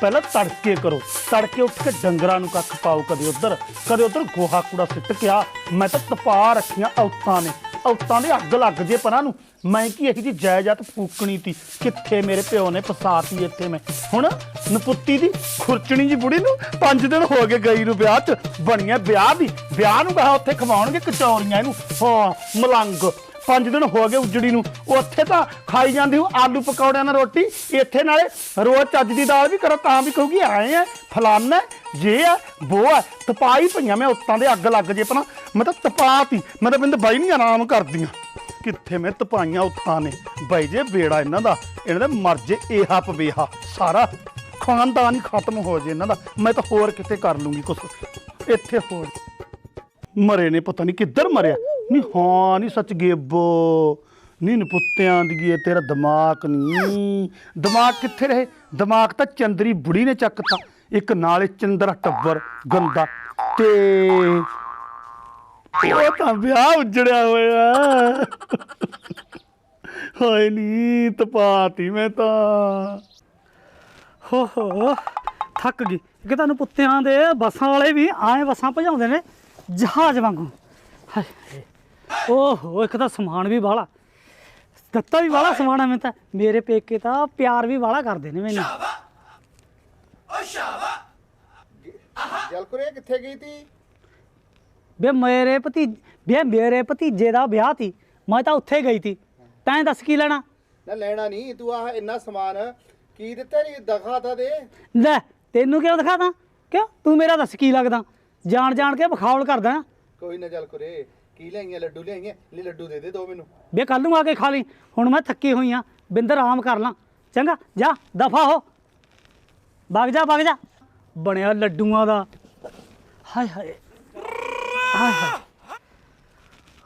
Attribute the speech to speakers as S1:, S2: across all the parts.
S1: ਪਹਿਲਾਂ ਤੜਕੇ ਕਰੋ। ਤੜਕੇ ਉੱਠ ਕੇ ਡੰਗਰਾਂ ਨੂੰ ਕੱਖ ਪਾਓ ਕਦੇ ਉਧਰ ਕਦੇ ਉਧਰ ਗੋਹਾ ਕੂੜਾ ਸਿੱਟ ਕੇ ਆ। ਮੈਂ ਤਾਂ ਤਪਾ ਰੱਖੀਆਂ ਔਤਾਂ ਨੇ। ਔਤਾਂ ਦੇ ਅੱਗ ਲੱਗ ਜੇ ਪਰਾਂ ਨੂੰ। ਮੈਂ ਕੀ ਇਹ ਜੀ ਜਾਇਦਾਦ ਫੂਕਣੀ ਤੀ ਕਿੱਥੇ ਮੇਰੇ ਪਿਓ ਨੇ ਫਸਾਤੀ ਇੱਥੇ ਮੈਂ? ਹੁਣ ਨਪੁੱਤੀ ਦੀ ਖੁਰਚਣੀ ਜੀ ਬੁੜੀ ਨੂੰ 5 ਦਿਨ ਹੋ ਗਏ ਗਈ ਨੂੰ ਵਿਆਹ 'ਚ। ਬਣੀਆਂ ਵਿਆਹ ਦੀ। ਵਿਆਹ ਨੂੰ ਕਹਾ ਉੱਥੇ ਖਵਾਉਣਗੇ ਕਚੌਰੀਆਂ ਇਹਨੂੰ। ਹਾਂ, ਮਲੰਗ। ਪੰਜ ਦਿਨ ਹੋ ਗਏ ਉਜੜੀ ਨੂੰ। ਉੱਥੇ ਤਾਂ ਖਾਈ ਜਾਂਦੀ ਹੂੰ ਆਲੂ ਪਕੌੜਿਆਂ ਨਾਲ ਰੋਟੀ। ਇੱਥੇ ਨਾਲੇ ਰੋਜ਼ ਚੱਜ ਦੀ ਦਾਲ ਵੀ ਕਰੋ ਤਾਂ ਵੀ ਕਹੂਗੀ, ਆਏ ਆ ਫਲਾਨਾ ਜੇ ਆ ਬੋ ਆ ਤਪਾਈ ਪਈਆਂ ਮੈਂ ਉੱਤਾਂ ਦੇ ਅੱਗ ਲੱਗ ਜੇ ਪਨਾ ਮੈਂ ਤਾਂ ਤਪਾਤੀ, ਮੈਂ ਤਾਂ ਬਿੰਦ ਬਾਈ ਨਹੀਂ ਆਰਾਮ ਕਰਦੀਆਂ। ਕਿੱਥੇ ਮੈਂ ਤਪਾਈਆਂ ਉੱਤਾਂ ਨੇ? ਬਾਈ ਜੇ ਬੇੜਾ ਇਹਨਾਂ ਦਾ, ਇਹਨਾਂ ਦੇ ਮਰ ਜੇ ਏਹਾ ਪਵੇਹਾ ਸਾਰਾ ਖਾਨਦਾਨ ਹੀ ਖਤਮ ਹੋ ਜੇ ਇਹਨਾਂ ਦਾ। ਮੈਂ ਤਾਂ ਹੋਰ ਕਿਤੇ ਕਰ ਲੂੰਗੀ ਕੁਛ। ਇੱਥੇ ਹੋਰ ਮਰੇ ਨੇ, ਪਤਾ ਨਹੀਂ ਕਿੱਧਰ ਮਰਿਆ। ਨਹੀਂ ਹਾਂ ਨਹੀਂ ਸੱਚ ਗੇਬੋ ਨਹੀਂ ਨਪੁੱਤਿਆਂ ਦੀ ਤੇਰਾ ਦਿਮਾਗ ਨਹੀਂ ਦਿਮਾਗ ਕਿੱਥੇ ਰਹੇ? ਦਿਮਾਗ ਤਾਂ ਚੰਦਰੀ ਬੁੜੀ ਨੇ ਚੱਕਤਾ। ਇੱਕ ਨਾਲੇ ਚੰਦਰਾ ਟੱਬਰ ਗੰਦਾ ਤੇ ਉਹ ਤਾਂ ਵਿਆਹ ਉਜੜਿਆ ਹੋਇਆ। ਹਾਏ ਨੀ ਤਪਾਤੀ ਮੈਂ ਤਾਂ।
S2: ਹੋ ਹੋ, ਥੱਕ ਗਈ। ਕਿ ਤੁਹਾਨੂੰ ਪੁੱਤਿਆਂ ਦੇ ਬੱਸਾਂ ਵਾਲੇ ਵੀ ਆਏ ਬੱਸਾਂ ਭਜਾਉਂਦੇ ਨੇ ਜਹਾਜ਼ ਵਾਂਗੂ। ਹਾਏ। ਓਹੋ ਇੱਕ ਤਾਂ ਸਮਾਨ ਵੀ ਵਾਲਾ ਦਿੱਤਾ ਵੀ ਵਾਲਾ ਸਮਾਨ ਆ ਮੈਨੂੰ ਤਾਂ। ਮੇਰੇ ਪੇਕੇ ਤਾਂ ਪਿਆਰ ਵੀ ਵਾਲਾ ਕਰਦੇ ਨੇ ਮੈਨੂੰ।
S3: ਜਲਕੁਰੇ ਕਿੱਥੇ ਗਈ ਤੀ?
S2: ਬੇ ਮੇਰੇ ਭਤੀ ਬੇ ਮੇਰੇ ਭਤੀਜੇ ਦਾ ਵਿਆਹ ਸੀ ਮੈਂ ਤਾਂ ਉੱਥੇ ਗਈ ਸੀ ਤੈਂ ਦੱਸ ਕੀ ਲੈਣਾ?
S3: ਨਾ ਲੈਣਾ ਨਹੀਂ ਤੂੰ ਆਹ ਇੰਨਾ ਸਮਾਨ ਕੀ ਦਿੱਤਾ ਨਹੀਂ ਦਖਾ ਤਾਂ ਦੇ।
S2: ਲੈ ਤੈਨੂੰ ਕਿਉਂ ਦਿਖਾਦਾ ਕਿਉਂ? ਤੂੰ ਮੇਰਾ ਦੱਸ ਕੀ ਲੱਗਦਾ? ਜਾਣ ਜਾਣ ਕੇ ਬਖਾਉਲ ਕਰਦਾ।
S3: ਕੋਈ ਨਾ ਜਲਕੁਰੇ ਕੀ ਲਿਆਈਆਂ ਲੱਡੂ ਲਿਆਈਆਂ? ਲੈ ਲੱਡੂ ਦੇ ਦੇ ਦੋ ਮੈਨੂੰ।
S2: ਬੇ ਕੱਲ ਨੂੰ ਆ ਕੇ ਖਾ ਲਈ। ਹੁਣ ਮੈਂ ਥੱਕੀ ਹੋਈ ਆ। ਬਿੰਦਰ ਆਰਾਮ ਕਰ ਲਾਂ। ਚੰਗਾ ਜਾ ਦਫਾ ਹੋ। ਵਗ ਜਾ ਵਗ ਜਾ। ਬਣਿਆ ਲੱਡੂਆਂ ਦਾ। ਹਾਏ ਹਾਏ। ਹਾਏ ਹਾਏ।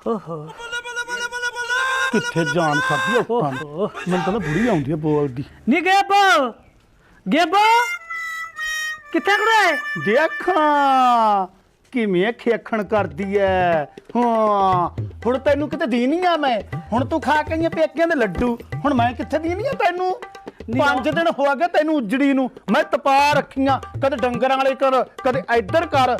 S2: ਹੋ ਹੋ।
S1: ਕਿੱਥੇ ਜਾਨ ਖਾਦੀ
S2: ਓਹੋ।
S1: ਮੈਨੂੰ ਤਾਂ ਨਾ ਬੁੜੀ ਆਉਂਦੀ ਹੈ ਬੋਲਦੀ
S2: ਨੀ ਗੇਬ ਗੇਬ ਕਿੱਥੇ ਕੁੜੇ
S1: ਦੇਖਾਂ। ਕਿਵੇਂ ਖੇਖਣ ਕਰਦੀ ਐ? ਹਾਂ ਹੁਣ ਤੈਨੂੰ ਕਿਤੇ ਦੀਨੀ ਆ ਮੈਂ। ਹੁਣ ਤੂੰ ਖਾ ਕੇ ਆਈਆਂ ਪੇਕਿਆਂ ਦੇ ਲੱਡੂ। ਹੁਣ ਮੈਂ ਕਿੱਥੇ ਦੀਨੀ ਆ ਤੈਨੂੰ? ਪੰਜ ਦਿਨ ਹੋ ਗਏ ਤੈਨੂੰ ਉਜੜੀ ਨੂੰ। ਮੈਂ ਤਪਾ ਰੱਖੀਆਂ। ਕਦੇ ਡੰਗਰਾਂ ਵਾਲੇ ਕਰ ਕਦੇ ਇੱਧਰ ਕਰ।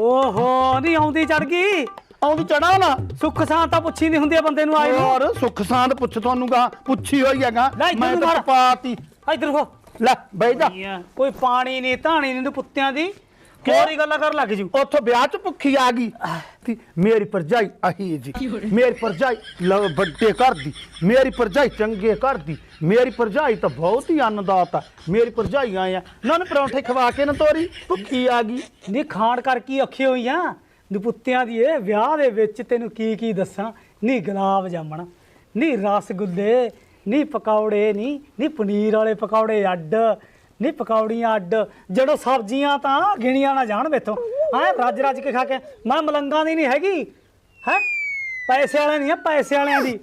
S2: ਓਹੋ ਨਹੀਂ ਆਉਂਦੀ ਚੜ ਗਈ?
S1: ਆਉਂਦੀ ਚੜਾ ਨਾ
S2: ਸੁੱਖ ਸਾਂ ਤਾਂ ਪੁੱਛੀ ਨਹੀਂ ਹੁੰਦੀ ਬੰਦੇ ਨੂੰ ਆਏ ਨੂੰ।
S1: ਹੋਰ ਸੁੱਖ ਸਾਂਦ ਪੁੱਛ ਤੁਹਾਨੂੰ ਗਾ। ਪੁੱਛੀ ਹੋਈ ਹੈਗਾ।
S2: ਲੈ ਇੱਧਰ
S1: ਮੈਂ
S2: ਨੂੰ
S1: ਤਾਂ। ਤਪਾਤੀ।
S2: ਇੱਧਰ ਹੋ।
S1: ਲੈ ਬਹਿ ਜਾ।
S2: ਕੋਈ ਪਾਣੀ ਨਹੀਂ ਧਾਣੀ ਨਹੀਂ ਪੁੱਤਿਆਂ ਦੀ। ਹੋਰ ਹੀ ਗੱਲਾਂ ਕਰ ਲੱਗ ਜੂ।
S1: ਉੱਥੋਂ ਵਿਆਹ ਚ ਭੁੱਖੀ ਆ ਗਈ। ਤੀ ਮੇਰੀ ਪਰਜਾਈ ਅਹੀ ਜੀ। ਮੇਰੀ ਪਰਜਾਈ ਲਵ ਵੱਡੇ ਘਰ ਦੀ। ਮੇਰੀ ਪਰਜਾਈ ਚੰਗੇ ਘਰ ਦੀ। ਮੇਰੀ ਪਰਜਾਈ ਤਾਂ ਬਹੁਤ ਹੀ ਅੰਨਦਾਤ। ਮੇਰੀ ਪਰਜਾਈ ਆਇਆ ਨਾ ਨਾ ਪਰੌਂਠੇ ਖਵਾ ਕੇ ਨਾ ਤੋਰੀ। ਭੁੱਖੀ ਆ ਗਈ।
S2: ਨੀ ਖਾਣ ਕਰ ਕੀ ਔਖੀ ਹੋਈ ਆ? ਦੁਪੁੱਤਿਆਂ ਦੀ ਇਹ ਵਿਆਹ ਦੇ ਵਿੱਚ ਤੈਨੂੰ ਕੀ ਕੀ ਦੱਸਾਂ? ਨੀ ਗੁਲਾਬ ਜਾਮਣ ਨੀ ਰਸਗੁੱਲੇ ਨੀ ਪਕੌੜੇ ਨੀ ਨੀ ਪਨੀਰ ਵਾਲੇ ਪਕੌੜੇ ਅੱਡ। ਨਹੀਂ ਪਕੌੜੀਆਂ ਅੱਡ ਜਿਹੜੋ ਸਬਜ਼ੀਆਂ ਤਾਂ ਗਿਣੀਆਂ ਨਾ ਜਾਣ ਮੇਥੋਂ। ਹਾਂ ਰੱਜ ਰੱਜ ਕੇ ਖਾ ਕੇ। ਮੈਂ ਮਲੰਗਾਂ ਦੀ ਨਹੀਂ ਹੈਗੀ। ਹੈ? ਪੈਸੇ ਵਾਲੇ ਨਹੀਂ ਆ ਪੈਸੇ ਵਾਲਿਆਂ ਦੀ।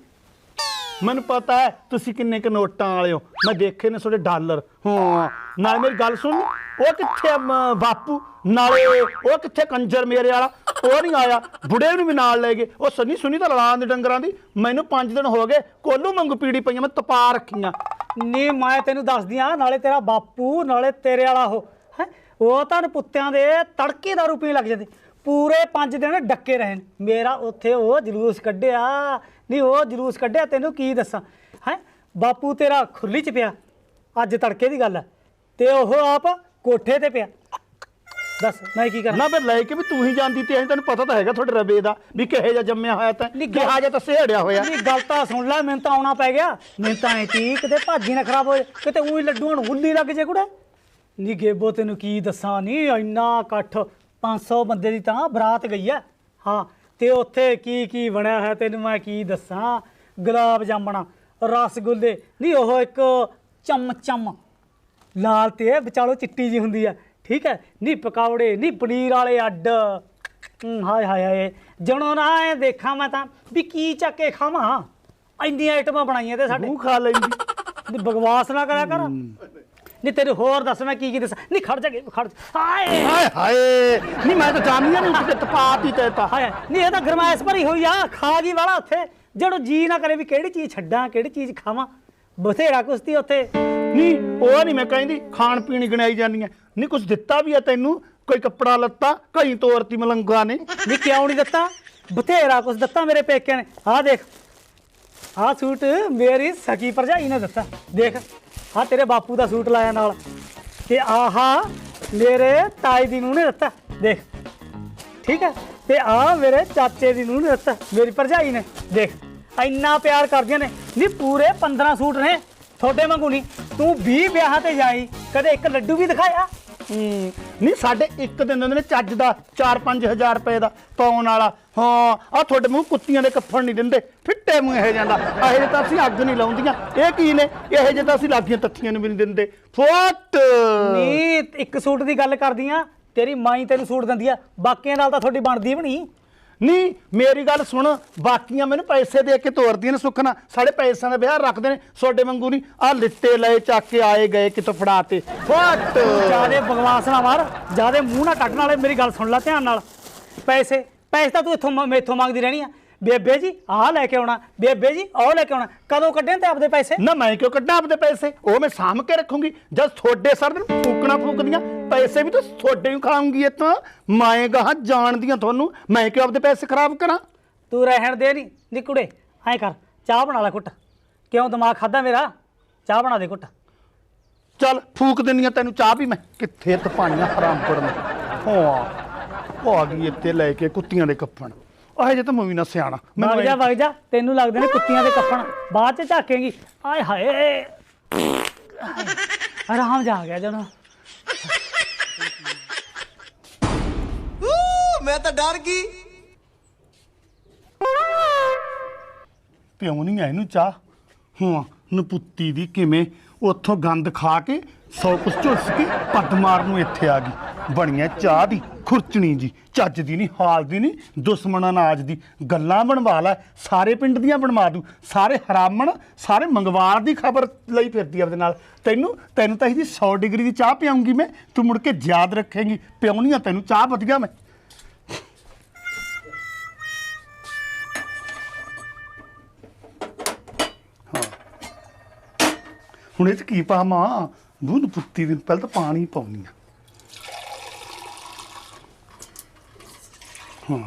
S1: ਮੈਨੂੰ ਪਤਾ ਹੈ ਤੁਸੀਂ ਕਿੰਨੇ ਕ ਨੋਟਾਂ ਵਾਲੇ ਹੋ। ਮੈਂ ਦੇਖੇ ਨੇ ਤੁਹਾਡੇ ਡਾਲਰ। ਹਾਂ ਨਾਲੇ ਮੇਰੀ ਗੱਲ ਸੁਣ। ਉਹ ਕਿੱਥੇ ਆ, ਮ, ਬਾਪੂ? ਨਾਲੇ ਉਹ ਕਿੱਥੇ ਕੰਜਰ ਮੇਰੇ ਵਾਲਾ? ਉਹ ਨਹੀਂ ਆਇਆ, ਬੁੜੇ ਨੂੰ ਵੀ ਨਾਲ ਲੈ ਗਏ। ਉਹ ਸੰਨੀ ਸੁਨੀ ਤਾਂ ਲੜਾਂ ਦੇ ਡੰਗਰਾਂ ਦੀ, ਮੈਨੂੰ 5 ਦਿਨ ਹੋ ਗਏ, ਕੋਲੂ ਮੰਗੂ ਪੀੜੀ ਪਈਆਂ ਮੈਂ ਤਪਾ ਰੱਖੀਆਂ।
S2: ਨੀ, ਮੈਂ ਤੈਨੂੰ ਦੱਸਦੀ ਆ, ਨਾਲੇ ਤੇਰਾ ਬਾਪੂ, ਨਾਲੇ ਤੇਰੇ ਵਾਲਾ ਉਹ, ਹੈ, ਉਹ ਤਾਂ ਪੁੱਤਿਆਂ ਦੇ ਤੜਕੇ ਦਾ ਰੁਪਏ ਲੱਗ ਜਾਂਦੇ। ਪੂਰੇ 5 ਦਿਨ ਡੱਕੇ ਰਹੇ ਨੇ। ਮੇਰਾ ਉੱਥੇ ਉਹ ਜਲੂਸ ਕੱਢਿਆ। ਨਹੀਂ ਉਹ ਜਲੂਸ ਕੱਢਿਆ, ਤੈਨੂੰ ਕੀ ਦੱਸਾਂ, ਹੈ? ਬਾਪੂ ਤੇਰਾ ਖੁਰਲੀ ਚ ਪਿਆ। ਅੱਜ ਤੜਕੇ ਦੀ ਗੱਲ ਹੈ ਤੇ ਉਹ ਆਪ ਕੋਠੇ ਤੇ ਪਿਆ। ਦੱਸ ਮੈਂ ਕੀ ਕਰਾਂ?
S1: ਨਾ ਫਿਰ ਲੈ ਕੇ ਵੀ ਤੂੰ ਹੀ ਜਾਂਦੀ ਤੇ ਅਸੀਂ ਤੈਨੂੰ ਪਤਾ ਤਾਂ ਹੈਗਾ ਤੁਹਾਡੇ ਰਵੇ ਦਾ ਵੀ ਕਿਹੇ ਜਿਹਾ ਜੰਮਿਆ ਹੋਇਆ ਤਾਂ।
S2: ਨਹੀਂ, ਗੱਲ-
S1: ਕਿਹਾ ਜਿਹਾ ਤਾਂ ਸਿਹੜਿਆ ਹੋਇਆ।
S2: ਨਹੀਂ ਗੱਲ ਤਾਂ ਸੁਣ ਲੈ ਮੈਨੂੰ ਤਾਂ ਆਉਣਾ ਪੈ ਗਿਆ। ਮੈਨੂੰ ਤਾਂ ਐ ਤੀ ਕਿਤੇ ਭਾਜੀ ਨਾ ਖਰਾਬ ਹੋਏ। ਕਿਤੇ ਉਹੀ ਲੱਡੂਆਂ ਨੂੰ ਗੁੱਲੀ ਲੱਗ ਜੇ ਕੁੜੇ। ਨੀ ਗੇਬੋ ਤੈਨੂੰ ਕੀ ਦੱਸਾਂ ਨਹੀਂ ਇੰਨਾ ਇਕੱਠ 500 ਬੰਦੇ ਦੀ ਤਾਂ ਬਰਾਤ ਗਈ ਆ। ਹਾਂ ਤੇ ਉੱਥੇ ਕੀ ਕੀ ਬਣਿਆ ਹੈ ਤੈਨੂੰ ਮੈਂ ਕੀ ਦੱਸਾਂ? ਗੁਲਾਬ ਜਾਮਣਾ ਰਸਗੁੱਲੇ। ਨਹੀਂ ਉਹ ਇੱਕ ਚਮ ਚਮ ਲਾਲ ਤੇ ਵਿਚਾਲੋ ਚਿੱਟੀ ਜੀ ਹੁੰਦੀ ਆ। ਠੀਕ ਹੈ? ਨਹੀਂ ਪਕੌੜੇ ਨਹੀਂ ਪਨੀਰ ਵਾਲੇ ਅੱਡ। ਹਾਏ ਹਾਏ ਹਾਏ। ਜਣੋ ਨਾ ਐ ਦੇਖਾਂ ਮੈਂ ਤਾਂ ਵੀ ਕੀ ਚੱਕ ਕੇ ਖਾਵਾਂ। ਇੰਨੀਆਂ ਆਈਟਮਾਂ ਬਣਾਈਆਂ ਤੇ ਸਾਡੇ।
S1: ਤੂੰ ਖਾ ਲੈਂਦੀ।
S2: ਨਹੀਂ ਬਕਵਾਸ ਨਾ ਕਰਿਆ ਕਰ। ਨਹੀਂ ਤੇਰੇ ਹੋਰ ਦੱਸ ਮੈਂ ਕੀ ਕੀ ਦੱਸਾਂ। ਨਹੀਂ ਖੜ ਜਾ ਖੜ। ਹਾਏ!
S1: ਹਾਏ ਹਾਏ। ਨਹੀਂ ਮੈਂ ਤਾਂ ਜਾਣੀਆਂ ਨਹੀਂ ਉੱਠ ਕੇ ਤਪਾਤੀ ਤੇ ਤਾਂ।
S2: ਹਾਏ ਨਹੀਂ ਇਹ ਤਾਂ ਗਰਮਾਇਸ਼ ਭਰੀ ਹੋਈ ਆ। ਖਾ ਗਈ ਵਾਲਾ ਉੱਥੇ। ਜਦੋਂ ਜੀ ਨਾ ਕਰੇ ਵੀ ਕਿਹੜੀ ਚੀਜ਼ ਛੱਡਾਂ ਕਿਹੜੀ ਚੀਜ਼ ਖਾਵਾਂ। ਬਥੇਰਾ ਕੁਸ਼ਤੀ ਉੱਥੇ।
S1: ਨਹੀਂ ਉਹ ਨਹੀਂ ਮੈਂ ਕਹਿੰਦੀ ਖਾਣ ਪੀਣ ਗਣਾਈ ਜਾਂਦੀਆਂ। ਨਹੀਂ ਕੁਝ ਦਿੱਤਾ ਵੀ ਆ ਤੈਨੂੰ? ਕੋਈ ਕੱਪੜਾ ਲੱਤਾ? ਕਈ ਤੋਰਤੀ ਮਲੰਗਾ ਨੇ।
S2: ਨਹੀਂ ਕਿਉਂ ਨਹੀਂ ਦਿੱਤਾ? ਬਥੇਰਾ ਕੁਝ ਦਿੱਤਾ ਮੇਰੇ ਪੇਕਿਆਂ ਨੇ। ਆਹ ਦੇਖ। ਆਹ ਸੂਟ ਮੇਰੀ ਸਕੀ ਭਰਜਾਈ ਨੇ ਦਿੱਤਾ। ਦੇਖ। ਆਹ ਤੇਰੇ ਬਾਪੂ ਦਾ ਸੂਟ ਲਾਇਆ ਨਾਲ। ਤੇ ਆਹਾ ਮੇਰੇ ਤਾਈ ਦੀ ਨੂੰਹ ਨੇ ਦਿੱਤਾ। ਦੇਖ। ਠੀਕ ਹੈ? ਤੇ ਆ ਮੇਰੇ ਚਾਚੇ ਦੀ ਨੂੰਹ ਨੇ ਦਿੱਤਾ। ਮੇਰੀ ਭਰਜਾਈ ਨੇ। ਦੇਖ। ਇੰਨਾ ਪਿਆਰ ਕਰਦੀਆਂ ਨੇ। ਨਹੀਂ ਪੂਰੇ 15 ਸੂਟ ਨੇ। ਤੁਹਾਡੇ ਵਾਂਗੂ ਨਹੀਂ ਤੂੰ 20 ਵਿਆਹਾਂ ਤੇ ਜਾਈ। ਕਦੇ ਇੱਕ ਲੱਡੂ ਵੀ ਦਿਖਾਇਆ?
S1: ਹੂੰ। ਨਹੀਂ, ਸਾਡੇ ਇੱਕ ਦਿਨ ਦਿੰਦੇ ਨੇ ਚੱਜ ਦਾ 4-5000 ਰੁਪਏ ਦਾ ਪਾਉਣ ਵਾਲਾ। ਹਾਂ ਆ ਤੁਹਾਡੇ ਮੂੰਹ ਕੁੱਤੀਆਂ ਦੇ ਕੱਫਣ ਨਹੀਂ ਦਿੰਦੇ। ਫਿੱਟੇ ਮੂੰਹ ਇਹ ਜਾਂਦਾ ਇਹੋ ਜਿਹੇ ਤਾਂ ਅਸੀਂ ਅੱਗ ਨਹੀਂ ਲਾਉਂਦੀਆਂ। ਇਹ ਕੀ ਨੇ? ਇਹੋ ਜਿਹੇ ਤਾਂ ਅਸੀਂ ਲਾਗੀਆਂ ਤੱਥੀਆਂ ਨੂੰ ਵੀ ਨਹੀਂ ਦਿੰਦੇ। ਫੋਟ!
S2: ਨਹੀਂ ਇੱਕ ਸੂਟ ਦੀ ਗੱਲ ਕਰਦੀ ਆ। ਤੇਰੀ ਮਾਈ ਤੈਨੂੰ ਸੂਟ ਦਿੰਦੀ ਆ। ਬਾਕੀਆਂ ਨਾਲ ਤਾਂ ਤੁਹਾਡੀ ਬਣਦੀ ਵੀ ਨਹੀਂ।
S1: ਨਹੀਂ ਮੇਰੀ ਗੱਲ ਸੁਣ, ਬਾਕੀਆਂ ਮੈਨੂੰ ਪੈਸੇ ਦੇ ਕੇ ਤੋਰਦੀਆਂ ਨੇ ਸੁੱਖਣਾ ਸਾਡੇ ਪੈਸਿਆਂ ਦਾ ਵਿਆਹ ਰੱਖਦੇ ਨੇ, ਤੁਹਾਡੇ ਵਾਂਗੂ ਨਹੀਂ ਆ ਲਿੱਤੇ ਲਏ, ਚੱਕ ਕੇ ਆਏ ਗਏ ਕਿਤੋਂ ਫੜਾ ਤੇ ਫਟ!
S2: ਜਿਆਦੇ ਬਕਵਾਸ ਨਾ ਮਾਰ ਜਿਆਦੇ ਮੂੰਹ ਨਾ ਕੱਢਣ ਵਾਲੇ, ਮੇਰੀ ਗੱਲ ਸੁਣ ਲੈ ਧਿਆਨ ਨਾਲ। ਪੈਸੇ ਪੈਸੇ ਤਾਂ ਤੂੰ ਇੱਥੋਂ ਮ- ਮੈਥੋਂ ਮੰਗਦੀ ਰਹਿਣੀ ਆ। ਬੇਬੇ ਜੀ ਆਹ ਲੈ ਕੇ ਆਉਣਾ। ਬੇਬੇ ਜੀ ਆਹ ਲੈ ਕੇ ਆਉਣਾ। ਕਦੋਂ ਕੱਢੇ ਤੇ ਆਪਦੇ ਪੈਸੇ?
S1: ਨਾ ਮੈਂ ਕਿਉਂ ਕੱਢਾਂ ਆਪਦੇ ਪੈਸੇ? ਉਹ ਮੈਂ ਸਾਂਭ ਕੇ ਰੱਖੂੰਗੀ। ਜਦ ਤੁਹਾਡੇ ਸਰ ਦਿਨ ਫੂਕਣਾ ਫੂਕਦੀਆਂ ਪੈਸੇ ਵੀ ਤਾਂ ਤੁਹਾਡੇ ਹੀ ਖਾਉਂਗੀ ਇਹ ਤਾਂ। ਮੈਂ ਗਾਹਾਂ ਜਾਣਦੀਆਂ ਤੁਹਾਨੂੰ। ਮੈਂ ਕਿਉਂ ਆਪਦੇ ਪੈਸੇ ਖਰਾਬ ਕਰਾਂ?
S2: ਤੂੰ ਰਹਿਣ ਦੇ ਨਹੀਂ ਨੀ ਕੁੜੇ ਐਂ ਕਰ ਚਾਹ ਬਣਾ ਲੈ ਘੁੱਟ। ਕਿਉਂ ਦਿਮਾਗ ਖਾਦਾ ਮੇਰਾ? ਚਾਹ ਬਣਾ ਦੇ ਘੁੱਟ।
S1: ਚੱਲ ਫੂਕ ਦਿੰਦੀਆਂ ਤੈਨੂੰ ਚਾਹ ਵੀ ਮੈਂ। ਕਿੱਥੇ ਤਪਾਈਆਂ ਹਰਾਮ ਕਰਨ ਹਾਂ ਉਹ ਆ ਗਈ ਇੱਥੇ ਲੈ ਕੇ ਕੁੱਤੀਆਂ ਦੇ ਕੱਫਣ ਉਹ ਜੇ ਤਾਂ ਮੈਂ ਵੀ ਨਾ ਸਿਆਣਾ।
S2: ਵਗ ਜਾ
S1: ਐਂ-
S2: ਵਗ ਜਾ। ਤੈਨੂੰ ਲੱਗਦੇ ਨੇ ਕੁੱਤੀਆਂ ਦੇ ਕੱਫਣ ਬਾਅਦ ਚ ਝਾਕੇਂਗੀ। ਆਏ ਹਾਏ। ਆਰਾਮ ਜਾ ਗਿਆ ਜਣਾ।
S4: ਮੈਂ ਤਾਂ ਡਰ ਗਈ।
S1: ਪਿਉ ਨਹੀਂ ਆ ਇਹਨੂੰ ਚਾਹ। ਹਾਂ ਨਪੁੱਤੀ ਦੀ ਕਿਵੇਂ ਉੱਥੋਂ ਗੰਦ ਖਾ ਕੇ ਸੌ ਕੁਛ ਝੁਲਸ ਕੇ ਪੱਦ ਮਾਰਨ ਨੂੰ ਇੱਥੇ ਆ ਗਈ। ਬਣੀਆਂ ਚਾਹ ਦੀ। ਖੁਰਚਣੀ ਜੀ, ਚੱਜ ਦੀ ਨਹੀਂ, ਹਾਲ ਦੀ ਨਹੀਂ, ਦੁਸ਼ਮਣ ਅਨਾਜ ਦੀ ਗੱਲਾਂ ਬਣਵਾ ਲੈ, ਸਾਰੇ ਪਿੰਡ ਦੀਆਂ ਬਣਵਾ ਦੂ, ਸਾਰੇ ਹਰਾਮਣ, ਸਾਰੇ ਮੰਗਵਾਰ ਦੀ ਖਬਰ ਲਈ ਫਿਰਦੀ ਆਪਦੇ ਨਾਲ। ਤੈਨੂੰ ਤੈਨੂੰ ਤਾਂ ਇਹਦੀ 100 ਡਿਗਰੀ ਦੀ ਚਾਹ ਪਿਆਉਂਗੀ ਮੈਂ, ਤੂੰ ਮੁੜ ਕੇ ਯਾਦ ਰੱਖੇਂਗੀ, ਪਿਉਣੀ ਆ ਤੈਨੂੰ, ਚਾਹ ਵਧੀਆ ਮੈਂ। ਹੁਣ ਇਹ ਚ ਕੀ ਪਾਵਾਂ? ਦੁੱਧ ਪੁੱਤੀ ਦਿਨ ਪਹਿਲਾਂ ਤਾਂ ਪਾਣੀ ਪਾਉਣੀ ਆ। ਹਾਂ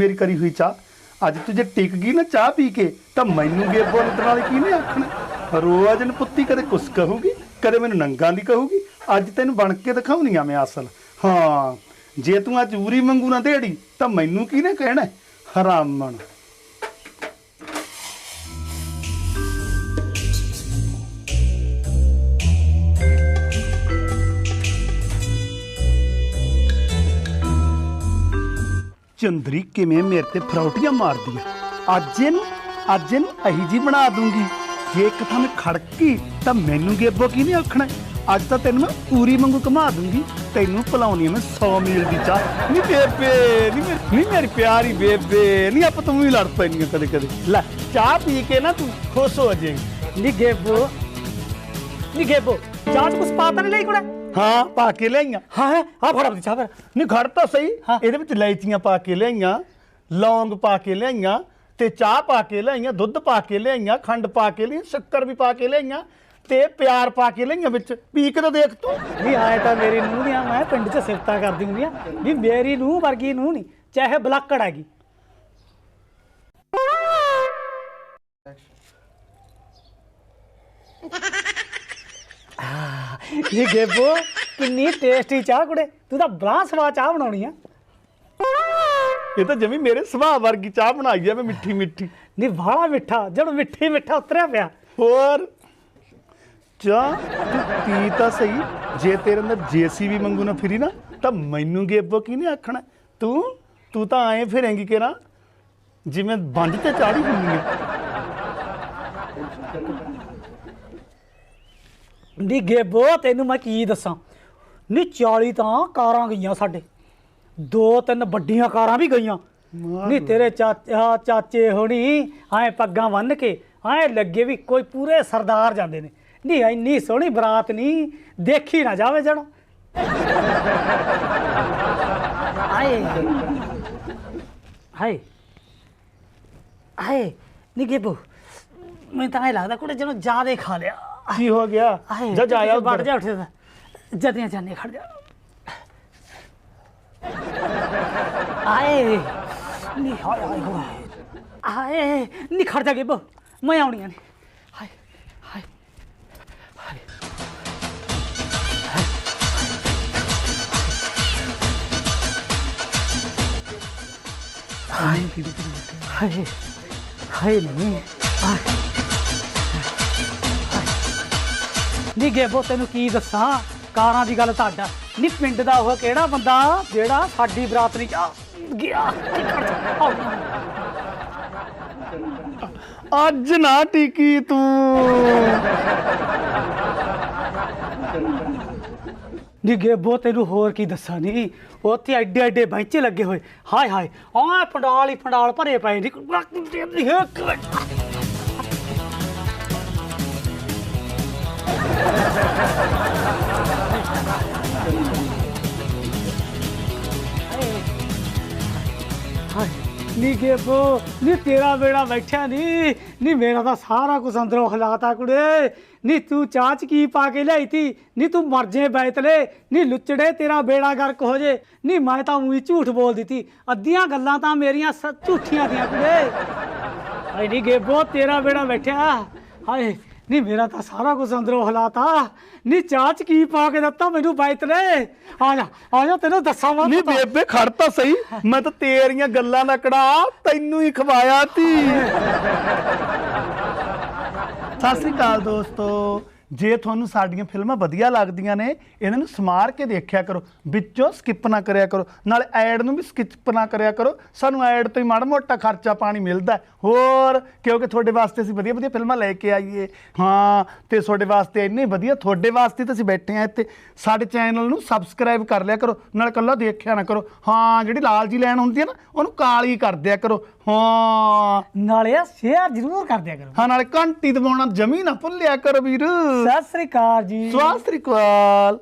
S1: ਮੇਰੀ ਕਰੀ ਹੋਈ ਚਾਹ। ਅੱਜ ਤੂੰ ਜੇ ਟਿਕ ਗਈ ਨਾ ਚਾਹ ਪੀ ਕੇ, ਤਾਂ ਮੈਨੂੰ ਗੇਬੋ ਲੁੱਟਣ ਵਾਲੀ ਕੀ ਨਹੀਂ ਆਖਣਾ? ਰੋਜ਼ ਨੂੰ ਪੁੱਤੀ ਕਦੇ ਕੁਛ ਕਹੂਗੀ, ਕਦੇ ਮੈਨੂੰ ਨੰਗਾ ਦੀ ਕਹੂਗੀ। ਅੱਜ ਤੈਨੂੰ ਬਣ ਕੇ ਦਿਖਾਉਣੀ ਆ ਮੈਂ ਅਸਲ। ਹਾਂ, ਜੇ ਤੂੰ ਅੱਜ ਉਰੀ ਮੰਗੂ ਨਾ ਦੇੜੀ ਤਾਂ ਮੈਨੂੰ ਕੀ ਨੇ ਕਹਿਣਾ? ਹਰਾਮਣ। ਚੰਦਰੀ ਕਿਵੇਂ ਮੇਰੇ ਤੇ ਫਰੌਟੀਆਂ ਮਾਰਦੀ ਆ? ਅੱਜ ਇਹਨੂੰ ਅੱਜ ਇਹਨੂੰ ਅਹੀ ਜੀ ਬਣਾ ਦੂੰਗੀ। ਜੇ ਇੱਕ ਥਾਂ ਮੈਂ ਖੜਕੀ, ਤਾਂ ਮੈਨੂੰ ਗੇਬੋ ਕੀ ਨਹੀਂ ਆਖਣਾ? ਅੱਜ ਤਾਂ ਤੈਨੂੰ ਮੈਂ ਪੂਰੀ ਵਾਂਗੂ ਘੁਮਾ ਦੂੰਗੀ। ਤੈਨੂੰ ਭੁਲਾਉਣੀ ਮੈਂ 100 ਮੀਲ ਦੀ ਚਾਹ। ਨਹੀਂ ਬੇਬੇ ਨਹੀਂ ਮੇਰੀ ਨਹੀਂ ਮੇਰੀ ਪਿਆਰੀ ਬੇਬੇ ਨਹੀਂ ਆਪਾਂ ਤੂੰ ਵੀ ਲੜ ਪੈਣੀਆਂ ਕਦੇ ਕਦੇ। ਲੈ, ਚਾਹ ਪੀ ਕੇ ਨਾ ਤੂੰ ਖੁਸ਼ ਹੋ ਜਾਏਂਗੀ।
S2: ਨੀ ਗੇਬੋ ਨੀ ਗੇਬੋ, ਚਾਹ ਚ ਕੁਛ ਪਾਤਾ ਨਹੀਂ ਲਈ ਕੁੜਾ?
S1: ਹਾਂ ਪਾ ਕੇ ਲਿਆਈਆਂ।
S2: ਹਾਂ ਹੈ। ਆ ਫੜ ਆਪਣੀ ਚਾਹ ਫਿਰ
S1: ਨਹੀਂ ਘੜ ਤਾਂ ਸਹੀ। ਇਹਦੇ ਵਿੱਚ ਇਲਾਇਚੀਆਂ ਪਾ ਕੇ ਲਿਆਈਆਂ ਲੌਂਗ ਪਾ ਕੇ ਲਿਆਈਆਂ ਤੇ ਚਾਹ ਪਾ ਕੇ ਲਿਆਈਆਂ ਦੁੱਧ ਪਾ ਕੇ ਲਿਆਈਆਂ ਖੰਡ ਪਾ ਕੇ ਲਿਆਈਆਂ ਸ਼ੱਕਰ ਵੀ ਪਾ ਕੇ ਲਿਆਈਆਂ ਤੇ ਪਿਆਰ ਪਾ ਕੇ ਲਿਆਈਆਂ ਵਿੱਚ। ਪੀ ਕੇ ਤਾਂ ਦੇਖ ਤੂੰ।
S2: ਵੀ ਆਏ ਤਾਂ ਮੇਰੀ ਨੂੰਹ ਦੀਆਂ ਮੈਂ ਪਿੰਡ 'ਚ ਸਿਫਤਾਂ ਕਰਦੀ ਹੁੰਦੀ ਆ ਵੀ ਮੇਰੀ ਨੂੰਹ ਵਰਗੀ ਨੂੰਹ ਨਹੀਂ ਚਾਹੇ ਬਲਾਕੜ ਹੈਗੀ। ਇਹ ਗੇਬੋ ਕਿੰਨੀ ਟੇਸਟੀ ਚਾਹ ਕੁੜੇ। ਤੂੰ ਤਾਂ ਬੜਾ ਸਵਾਦ ਚਾਹ ਬਣਾਉਣੀ ਆ।
S1: ਇਹ ਤਾਂ ਜਮੀ ਮੇਰੇ ਸੁਭਾਅ ਵਰਗੀ ਚਾਹ ਬਣਾਈ ਆ ਮੈਂ ਮਿੱਠੀ ਮਿੱਠੀ।
S2: ਨਹੀਂ ਬਾਹਲਾ ਮਿੱਠਾ ਜਦ ਮਿੱਠੀ ਮਿੱਠਾ ਉਤਰਿਆ ਪਿਆ।
S1: ਹੋਰ? ਚਾਹ? ਤੂੰ ਪੀ ਤਾਂ ਸਹੀ ਜੇ ਤੇਰੇ ਅੰਦਰ ਜੀਸੀਬੀ ਮੰਗੂ ਨਾ ਫਿਰੀ ਨਾ ਤਾਂ ਮੈਨੂੰ ਗੇਬੋ ਕੀ ਨਹੀਂ ਆਖਣਾ? ਤੂੰ? ਤੂੰ ਤਾਂ ਐਂ ਫਿਰੇਂਗੀ ਕਿ ਨਾ ਜਿਵੇਂ ਬੰਜ ਤੇ ਚਾੜੀ ਹੁੰਦੀ ਹੈ
S2: ਨੀ ਗੇਬੋ ਤੈਨੂੰ ਮੈਂ ਕੀ ਦੱਸਾਂ? ਨਹੀਂ 40 ਤਾਂ ਕਾਰਾਂ ਗਈਆਂ ਸਾਡੇ। ਦੋ ਤਿੰਨ ਵੱਡੀਆਂ ਕਾਰਾਂ ਵੀ ਗਈਆਂ। ਨਹੀਂ ਤੇਰੇ ਚਾਚਾ ਚਾਚੇ ਹੋਣੀ ਐ ਪੱਗਾਂ ਬੰਨ ਕੇ ਐ ਲੱਗੇ ਵੀ ਕੋਈ ਪੂਰੇ ਸਰਦਾਰ ਜਾਂਦੇ ਨੇ। ਨਹੀਂ ਇੰਨੀ ਸੋਹਣੀ ਬਰਾਤ ਨਹੀਂ ਦੇਖੀ ਨਾ ਜਾਵੇ ਜਣ। ਆਏ ਹਾਏ। ਹਾਏ। ਨੀ ਗੇਬੂ ਮੈਨੂੰ ਤਾਂ ਐ ਲੱਗਦਾ ਕੁੜੇ ਜਦੋਂ ਜ਼ਿਆਦੇ ਖਾ ਲਿਆ।
S1: ਕੀ ਹੋ ਗਿਆ
S2: ਆਏ
S1: ਜਾ ਜਾਇਆ
S2: ਵੜ
S1: ਉੱਧਰ
S2: ਜਾ ਉੱਠ ਜਾ ਜਦੀਆਂ ਜਾਨੇ ਖੜ ਜਾ ਆਏ ਨੀ ਹਾਏ ਹਾਏ ਹਾਏ ਆਏ ਨੀ ਖੜ ਜਾ ਗੇਬੂ ਮੈਂ ਆਉਣੀਆਂ ਨੇ ਹਾਏ ਹਾਏ ਹਾਏ ਹਾਏ ਹਾਏ ਨਹੀਂ ਹਾਏ ਨੀ ਗੇਬੋ ਤੈਨੂੰ ਕੀ ਦੱਸਾਂ? ਕਾਰਾਂ ਦੀ ਗੱਲ ਤੁਹਾਡਾ। ਨੀ ਪਿੰਡ ਦਾ ਉਹ ਕਿਹੜਾ ਬੰਦਾ ਜਿਹੜਾ ਸਾਡੀ ਬਰਾਤ ਨਹੀਂ ਜਾ ਗਿਆ?
S1: ਅੱਜ ਨਾ ਟਿਕੀ ਤੂੰ।
S2: ਨੀ ਗੇਬੋ ਤੈਨੂੰ ਹੋਰ ਕੀ ਦੱਸਾਂ ਨੀ? ਉੱਥੇ ਐਡੇ ਐਡੇ ਬੈਂਚੇ ਲੱਗੇ ਹੋਏ। ਹਾਏ ਹਾਏ ਆਹ ਪੰਡਾਲ ਹੀ ਪੰਡਾਲ ਭਰੇ ਪਏ ਨੀ। ਹਾਏ, ਨੀ ਗੇਬੋ ਨੀ ਤੇਰਾ ਬੇੜਾ ਬੈਠਿਆ ਨੀ ਨੀ ਮੇਰਾ ਤਾਂ ਸਾਰਾ ਕੁਝ ਅੰਦਰੋਂ ਹਲਾਤਾ ਕੁੜੇ। ਨੀ ਤੂੰ ਚਾਹ ਚ ਕੀ ਪਾ ਕੇ ਲਿਆਈ ਤੀ? ਨੀ ਤੂੰ ਮਰ ਜੇ ਬੈਤਲੇ ਨੀ ਲੁੱਚੜੇ ਤੇਰਾ ਬੇੜਾ ਗਰਕ ਹੋ ਜੇ। ਨੀ ਮੈਂ ਤਾਂ ਉਹੀ ਝੂਠ ਬੋਲ ਦਿੱਤੀ। ਅੱਧੀਆਂ ਗੱਲਾਂ ਤਾਂ ਮੇਰੀਆਂ ਸ- ਝੂਠੀਆਂ ਦੀਆਂ ਕੁੜੇ। ਹਾਏ, ਨੀ ਗੇਬੋ ਤੇਰਾ ਬੇੜਾ ਬੈਠਿਆ। ਹਾਏ ਨੀ ਮੇਰਾ ਤਾਂ ਸਾਰਾ ਕੁਝ ਅੰਦਰੋਂ ਹਲਾਤਾ। ਨੀ ਚਾਹ ਚ ਕੀ ਪਾ ਕੇ ਦਿੱਤਾ ਮੈਨੂੰ ਬੈਤਲੇ ਆ ਜਾ ਆ ਜਾ ਤੈਨੂੰ ਦੱਸਾਂ ਮੈਂ
S1: ਨਹੀਂ। ਬੇਬੇ ਖੜ ਤਾਂ ਸਹੀ। ਮੈਂ ਤਾਂ ਤੇਰੀਆਂ ਗੱਲਾਂ ਦਾ ਕੜਾ ਤੈਨੂੰ ਹੀ ਖਵਾਇਆ ਤੀ। ਸਤਿ ਸ੍ਰੀ ਅਕਾਲ ਦੋਸਤੋ। ਜੇ ਤੁਹਾਨੂੰ ਸਾਡੀਆਂ ਫਿਲਮਾਂ ਵਧੀਆ ਲੱਗਦੀਆਂ ਨੇ ਇਹਨਾਂ ਨੂੰ ਸਮਾਰ ਕੇ ਦੇਖਿਆ ਕਰੋ। ਵਿੱਚੋਂ ਸਕਿਪ ਨਾ ਕਰਿਆ ਕਰੋ। ਨਾਲ ਐਡ ਨੂੰ ਵੀ ਸਕਿਪ ਨਾ ਕਰਿਆ ਕਰੋ। ਸਾਨੂੰ ਐਡ ਤੋਂ ਹੀ ਮਾੜਾ ਮੋਟਾ ਖਰਚਾ ਪਾਣੀ ਮਿਲਦਾ। ਹੋਰ ਕਿਉਂਕਿ ਤੁਹਾਡੇ ਵਾਸਤੇ ਅਸੀਂ ਵਧੀਆ ਵਧੀਆ ਫਿਲਮਾਂ ਲੈ ਕੇ ਆਈਏ। ਹਾਂ ਤੇ ਤੁਹਾਡੇ ਵਾਸਤੇ ਇੰਨੇ ਵਧੀਆ ਤੁਹਾਡੇ ਵਾਸਤੇ ਤਾਂ ਅਸੀਂ ਬੈਠੇ ਆ ਇੱਥੇ। ਸਾਡੇ ਚੈਨਲ ਨੂੰ ਸਬਸਕ੍ਰਾਈਬ ਕਰ ਲਿਆ ਕਰੋ। ਨਾਲ ਕੱਲਾ ਦੇਖਿਆ ਨਾ ਕਰੋ। ਹਾਂ ਜਿਹੜੀ ਲਾਲ ਜੀ ਲੈਣ ਹੁੰਦੀ ਹੈ ਨਾ ਉਹਨੂੰ ਕਾਲੀ ਕਰ ਦਿਆ ਕਰੋ। ਹਾਂ।
S2: ਨਾਲੇ ਸ਼ੇਅਰ ਜ਼ਰੂਰ ਕਰ ਦਿਆ ਕਰੋ।
S1: ਹਾਂ ਨਾਲੇ ਘੰਟੀ ਦਬਾਉਣਾ ਜਮੀ ਨਾ ਭੁੱਲਿਆ ਕਰੋ ਵੀਰ।
S2: ਸਤਿ ਸ੍ਰੀ ਅਕਾਲ ਜੀ।
S1: ਸਤਿ ਸ੍ਰੀ ਅਕਾਲ।